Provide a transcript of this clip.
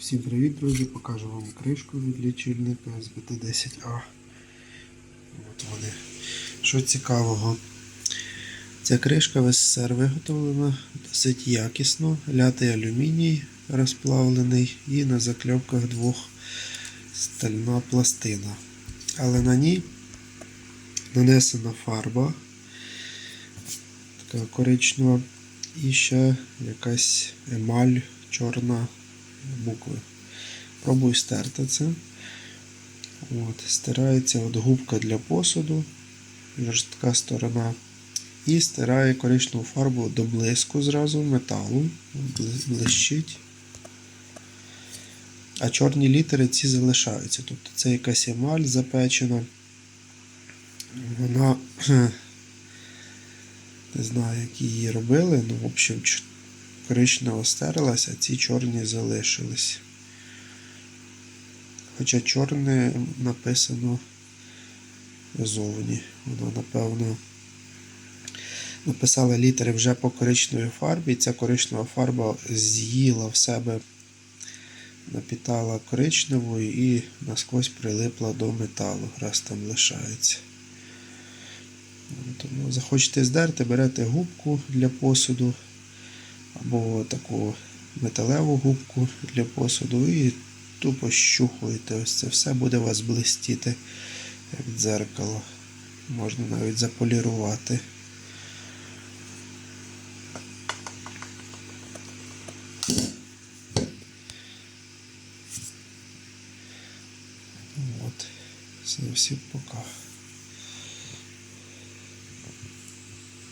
Всім привіт, друзі! Покажу вам кришку від лічильника СБТ-10А. От вони. Що цікавого, ця кришка в СССР виготовлена досить якісно. Лятий алюміній розплавлений і на закльопках двох стальна пластина. Але на ній нанесена фарба така коричнева і ще якась емаль чорна букви. Пробую стерти це. От, стирається от губка для посуду, жорстка сторона. І стирає коричневу фарбу до блиску зразу металу. Блищить. А чорні літери ці залишаються. Тобто це якась емаль запечена. Вона не знаю, як її робили, ну, в общем, коричнева стерлася, а ці чорні залишились. Хоча чорне написано зовні. Воно, напевно, написала літери вже по коричневій фарбі. і Ця коричнева фарба з'їла в себе, напітала коричневою і насквозь прилипла до металу, раз там лишається. Тому захочете здерти, берете губку для посуду або таку металеву губку для посуду і тупо щухуєте. Ось це все буде вас блистіти, як дзеркало. Можна навіть заполірувати. От. Все, всім пока.